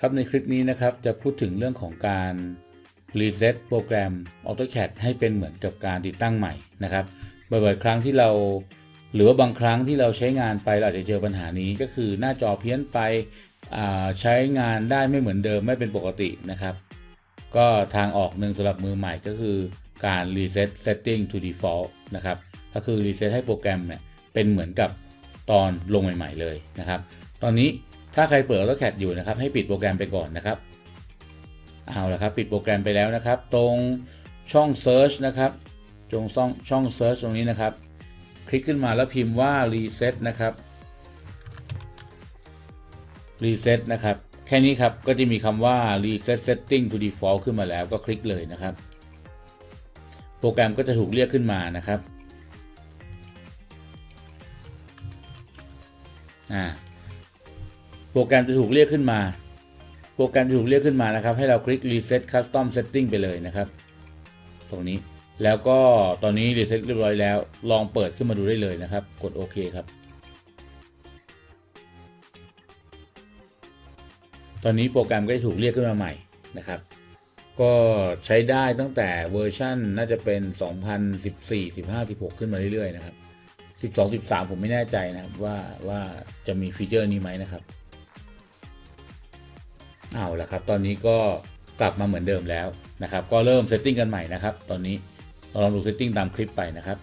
ครับในคลิปนี้นะครับจะพูดถึงเรื่องของการรีเซ็ตโปรแกรม AutoCAD ให้เป็นเหมือนกับการติดตั้งใหม่นะครับบ่อยๆครั้งที่เรา หรือว่าบางครั้งที่เราใช้งานไปเราอาจจะเจอปัญหานี้ก็คือหน้าจอเพี้ยนไปใช้งานได้ไม่เหมือนเดิมไม่เป็นปกตินะครับ ก็ทางออกหนึ่งสำหรับมือใหม่ก็คือการ reset setting to default นะครับก็คือ reset ให้โปรแกรมเนี่ยเป็นเหมือนกับตอนลงใหม่ ๆ เลยนะครับ ตอนนี้ ถ้าใครเปิด AutoCAD อยู่นะครับ ให้ปิดโปรแกรมไปก่อนนะครับ เอาละครับปิดโปรแกรมไปแล้วนะครับ ตรงช่อง search นะครับตรงช่องช่อง search ตรงนี้นะครับ คลิกขึ้นมาแล้วพิมพ์ว่า reset นะครับ reset นะครับ แค่นี้ครับก็จะมีคำว่า reset setting to default ขึ้นมาแล้วก็คลิกเลยนะครับ โปรแกรมก็จะถูกเรียกขึ้นมานะครับอ่า โปรแกรมจะถูกเรียกขึ้นมา โปรแกรมจะถูกเรียกขึ้นมานะครับ ให้เราคลิก reset custom setting ไปเลยนะครับ ตรงนี้แล้วก็ตอนนี้ reset เรียบร้อยแล้ว ลองเปิดขึ้นมาดูได้เลยนะครับ กดโอเคครับ ตอนนี้โปรแกรมก็จะถูกเรียกขึ้นมาใหม่นะครับ ก็ใช้ได้ตั้งแต่เวอร์ชันน่าจะเป็น 2014 15 16 ขึ้นมาเรื่อยๆนะครับ12 13 ผมไม่แน่ใจนะครับว่าว่าจะมีฟีเจอร์นี้ไหมนะครับ เอาละครับ ตอนนี้ก็กลับมาเหมือนเดิมแล้วนะครับ ก็เริ่มเซตติ้งกันใหม่นะครับ ตอนนี้เราลองดูเซตติ้งตามคลิปไปนะครับ